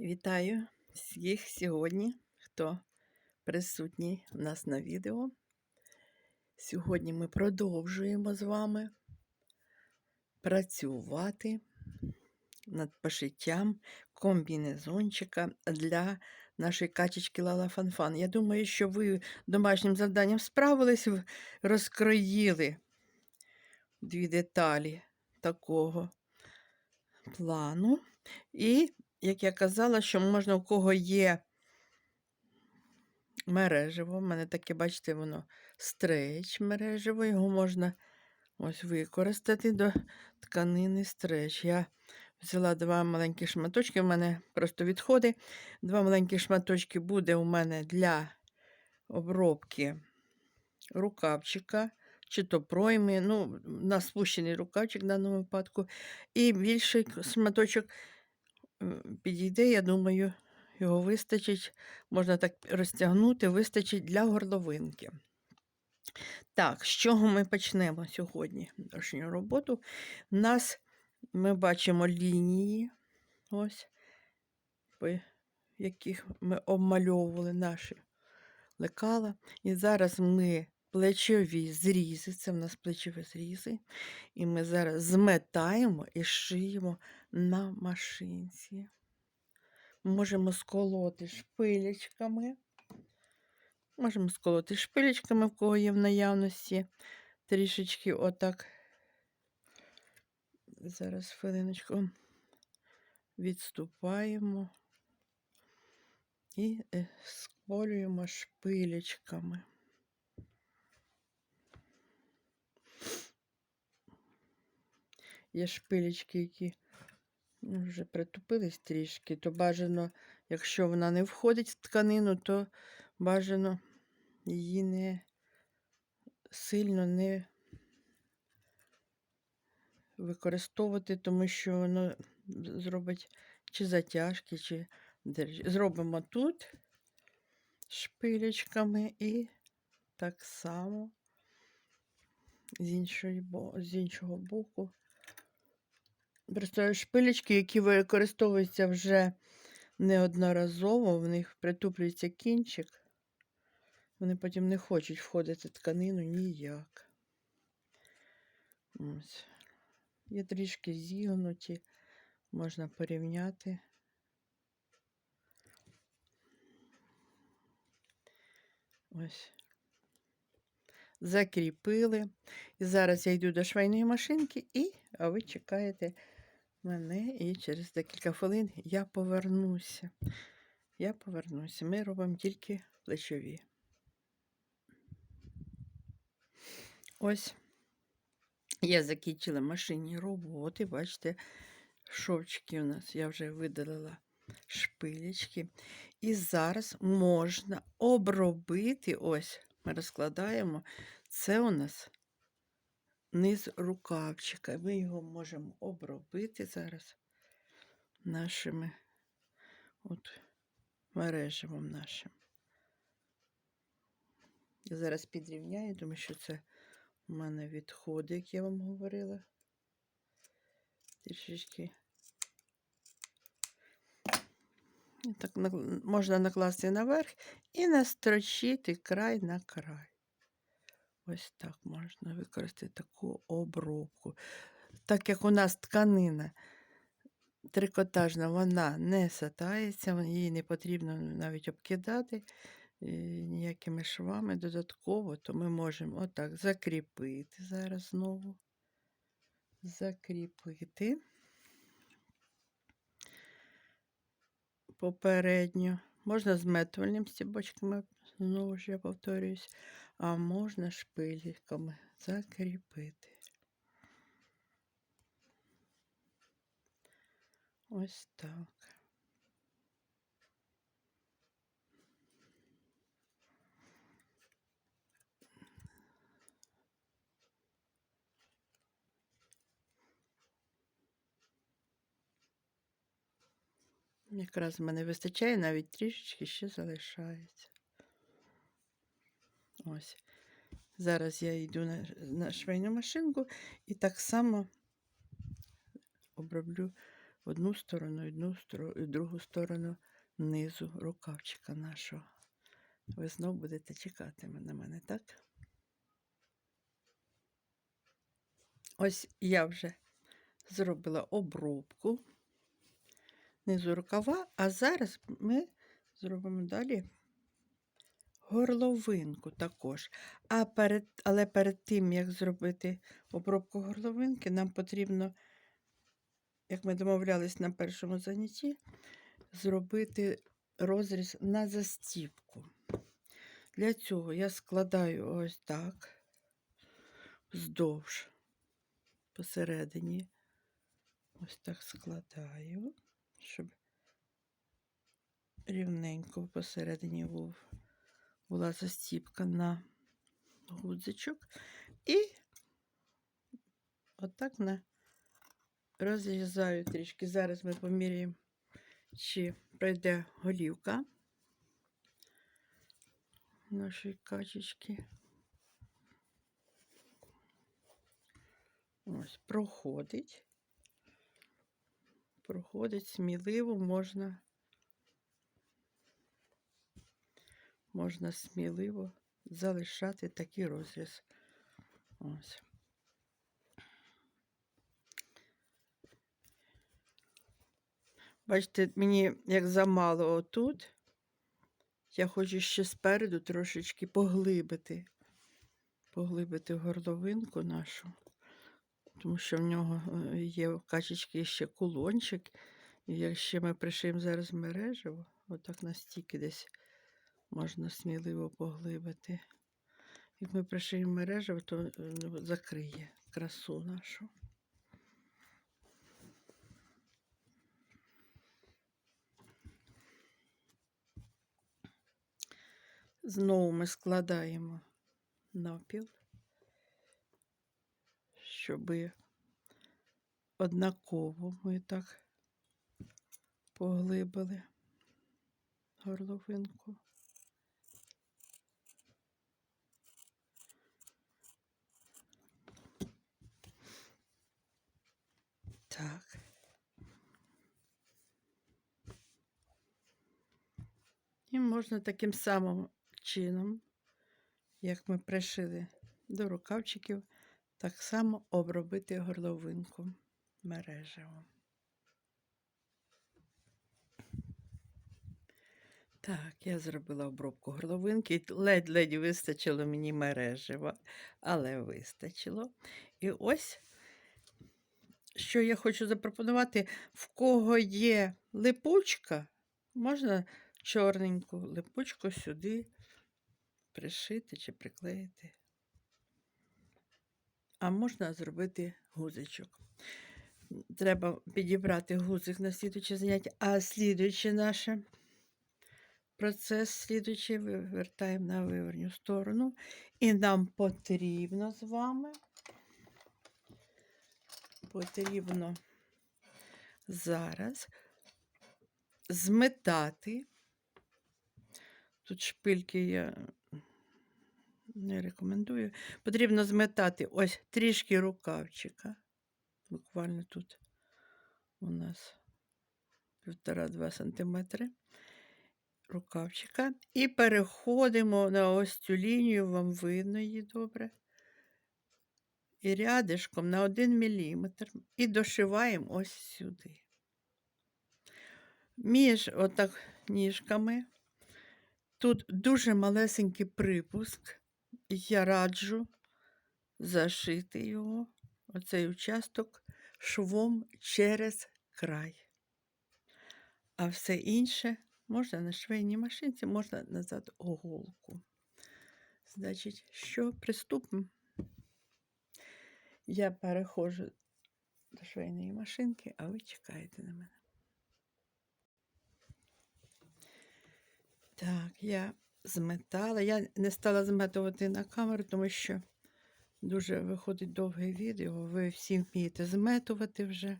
Вітаю всіх сьогодні, хто присутній у нас на відео. Сьогодні ми продовжуємо з вами працювати над пошиттям комбінезончика для нашої качечки Лала Фанфан. Я думаю, що ви домашнім завданням справились, розкроїли дві деталі такого плану. І як я казала, що можна у кого є мережево, в мене таке, бачите, воно стреч мережево, його можна ось використати до тканини стреч. Я взяла два маленькі шматочки, в мене просто відходи. Два маленькі шматочки буде у мене для обробки рукавчика. Чи то пройми, ну, на спущений рукавчик в даному випадку. І більший шматочок підійде, я думаю, його вистачить, можна так розтягнути, вистачить для горловинки. Так, з чого ми почнемо сьогодні нашу роботу? У нас ми бачимо лінії, ось, яких ми обмальовували наші лекала. І зараз ми плечові зрізи, це в нас плечові зрізи, і ми зараз зметаємо і шиємо на машинці. Можемо сколоти шпилечками. Можемо сколоти шпилечками, в кого є в наявності. Трішечки отак. Зараз хвилиночку відступаємо і е, сколюємо шпилечками. Є шпилечки, які вже притупились трішки, то бажано, якщо вона не входить в тканину, то бажано її не сильно не використовувати, тому що воно зробить чи затяжки, чи Зробимо тут шпилечками і так само з, з іншого боку. Просто шпилечки, які використовуються вже неодноразово, в них притуплюється кінчик. Вони потім не хочуть входити в тканину ніяк. Ось. Є трішки зігнуті, можна порівняти. Ось. Закріпили. І зараз я йду до швейної машинки, і а ви чекаєте мене, і через декілька хвилин я повернуся. Я повернуся. Ми робимо тільки плечові. Ось я закінчила машинні роботи. Бачите, шовчики у нас я вже видалила шпилечки. І зараз можна обробити, ось, ми розкладаємо, це у нас низ рукавчика. Ми його можемо обробити зараз нашими от, мереживом нашим. Я зараз підрівняю, тому що це у мене відходи, як я вам говорила. Трішечки. Так можна накласти наверх і настрочити край на край. Ось так можна використати таку обробку. Так як у нас тканина трикотажна, вона не сатається, її не потрібно навіть обкидати е, ніякими швами додатково, то ми можемо отак закріпити зараз знову. Закріпити попередньо. Можна зметувальним стібочками, знову ж я повторююсь, а можна шпильками закріпити. Ось так. Якраз в мене вистачає, навіть трішечки ще залишається. Ось. Зараз я йду на, на швейну машинку і так само оброблю одну сторону, одну сторону, другу сторону низу рукавчика нашого. Ви знов будете чекати на мене, так? Ось я вже зробила обробку низу рукава, а зараз ми зробимо далі горловинку також. А перед, але перед тим, як зробити обробку горловинки, нам потрібно, як ми домовлялись на першому занятті, зробити розріз на застіпку. Для цього я складаю ось так, вздовж, посередині, ось так складаю, щоб рівненько посередині був, була застіпка на гудзичок. І отак на розрізаю трішки. Зараз ми поміряємо, чи пройде голівка нашої качечки. Ось, проходить. Проходить сміливо, можна, можна сміливо залишати такий розріз. Ось. Бачите, мені як замало отут. Я хочу ще спереду трошечки поглибити, поглибити горловинку нашу, тому що в нього е, є в качечки ще кулончик. І якщо ми пришиємо зараз мережево, отак настільки десь можна сміливо поглибити. Як ми пришиємо мережево, то е, ну, закриє красу нашу. Знову ми складаємо напіл, щоб однаково ми так поглибили горловинку. Так. І можна таким самим чином, як ми пришили до рукавчиків, так само обробити горловинку мережево. Так, я зробила обробку горловинки. Ледь-ледь вистачило мені мережева, але вистачило. І ось, що я хочу запропонувати, в кого є липучка, можна чорненьку липучку сюди пришити чи приклеїти. А можна зробити гузичок. Треба підібрати гузик на слідуюче заняття, а слідуюче наше процес слідуючий вивертаємо на виверню сторону. І нам потрібно з вами потрібно зараз зметати. Тут шпильки я не рекомендую. Потрібно зметати ось трішки рукавчика. Буквально тут у нас півтора-два сантиметри рукавчика. І переходимо на ось цю лінію, вам видно її добре. І рядишком на 1 мм і дошиваємо ось сюди. Між отак ніжками. Тут дуже малесенький припуск. Я раджу зашити його, оцей участок, швом через край. А все інше можна на швейній машинці, можна назад оголку. Значить, що приступимо? Я переходжу до швейної машинки, а ви чекаєте на мене. Так, я зметала. Я не стала зметувати на камеру, тому що дуже виходить довге відео. Ви всі вмієте зметувати вже.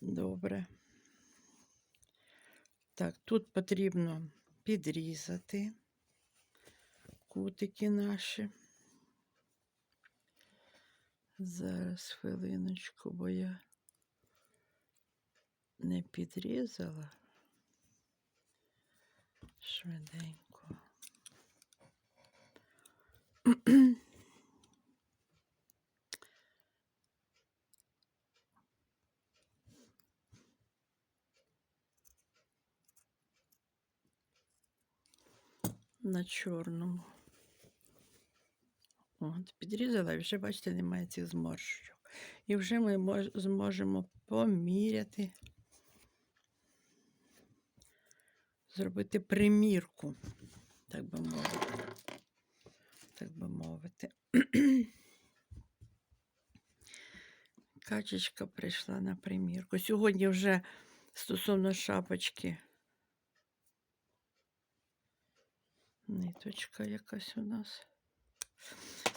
Добре. Так, тут потрібно підрізати кутики наші. Зараз хвилиночку, бо я не підрізала. Швиденько. На чорному. От, підрізала і вже, бачите, немає цих зморщок. І вже ми мож- зможемо поміряти, зробити примірку, так би мовити. Так би мовити. Качечка прийшла на примірку. Сьогодні вже стосовно шапочки. Ниточка якась у нас.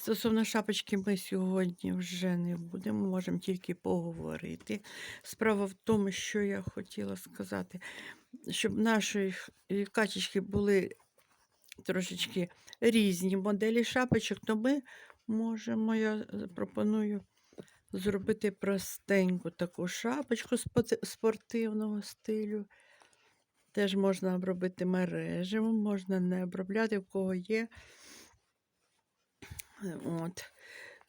Стосовно шапочки ми сьогодні вже не будемо, можемо тільки поговорити. Справа в тому, що я хотіла сказати, щоб наші е, качечки були трошечки різні моделі шапочок, то ми можемо, я е, пропоную зробити простеньку таку шапочку спортивного стилю. Теж можна обробити мережево, можна не обробляти, в кого є. От.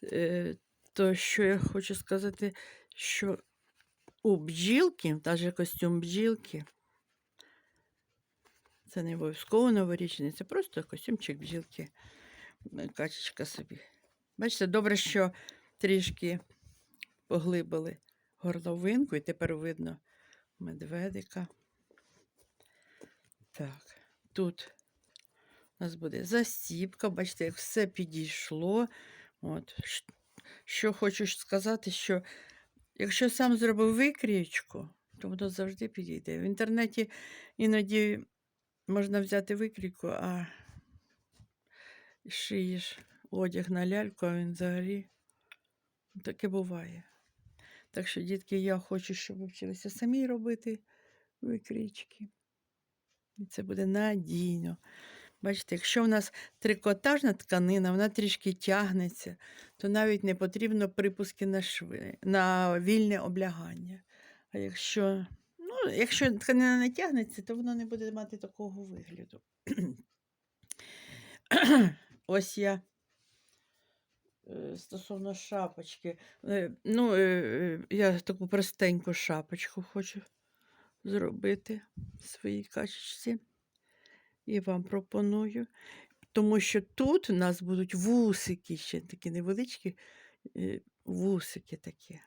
Е, То, що я хочу сказати, що у бджілки, навіть костюм бджілки, це не обов'язково новорічний, це просто костюмчик бджілки. Качечка собі. Бачите, добре, що трішки поглибили горловинку, і тепер видно медведика. Так, тут у нас буде застіпка, бачите, як все підійшло. От. Що хочу сказати, що якщо сам зробив викрійку, то воно завжди підійде. В інтернеті іноді можна взяти викрійку, а шиєш одяг на ляльку, а він взагалі таке буває. Так що, дітки, я хочу, щоб ви вчилися самі робити викрійки. І це буде надійно. Бачите, якщо в нас трикотажна тканина, вона трішки тягнеться, то навіть не потрібно припуски на шви, на вільне облягання. А якщо, ну, якщо тканина не тягнеться, то воно не буде мати такого вигляду. Ось я е, стосовно шапочки. е, Ну, е, я таку простеньку шапочку хочу зробити в своїй качечці. І вам пропоную. Тому що тут у нас будуть вусики, ще такі невеличкі е, вусики такі.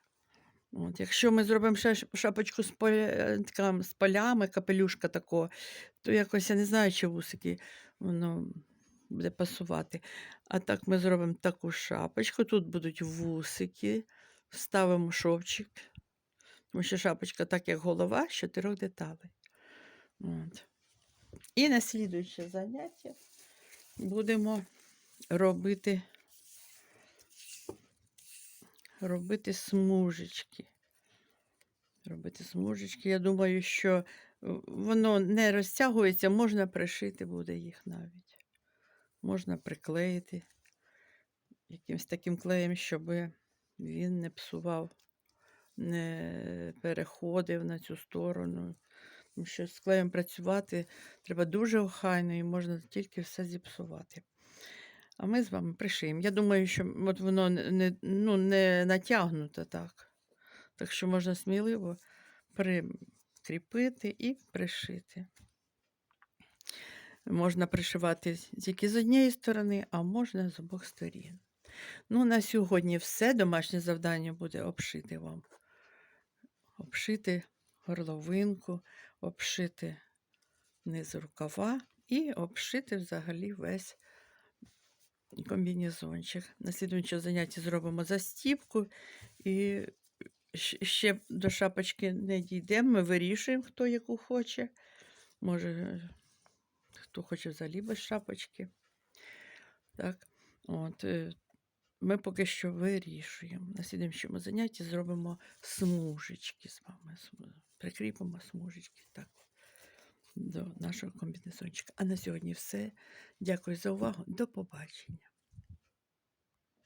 От, якщо ми зробимо шапочку з, поля, е, з полями, капелюшка такого, то якось я не знаю, чи вусики воно буде пасувати. А так ми зробимо таку шапочку. Тут будуть вусики, ставимо шовчик. Тому що шапочка, так як голова, з чотирьох деталей. От. І на слідуюче заняття будемо робити, робити смужечки. Робити смужечки. Я думаю, що е, воно не розтягується, можна пришити буде їх навіть. Можна приклеїти якимось таким клеєм, щоб він не псував, не переходив на цю сторону. Тому що з клеєм працювати треба дуже охайно і можна тільки все зіпсувати. А ми з вами пришиємо. Я думаю, що от воно не, ну, не натягнуто так. Так що можна сміливо прикріпити і пришити. Можна пришивати тільки з однієї сторони, а можна з обох сторін. Ну, на сьогодні все. Домашнє завдання буде обшити вам. Обшити горловинку, обшити низ рукава і обшити взагалі весь комбінезончик. На слідуючому занятті зробимо застіпку і ще до шапочки не дійдемо. Ми вирішуємо, хто яку хоче. Може, хто хоче взагалі без шапочки. Так, от. е, Ми поки що вирішуємо. На слідуючому занятті зробимо смужечки з вами. Прикріпимо смужечки так, до нашого комбінезончика. А на сьогодні все. Дякую за увагу. До побачення.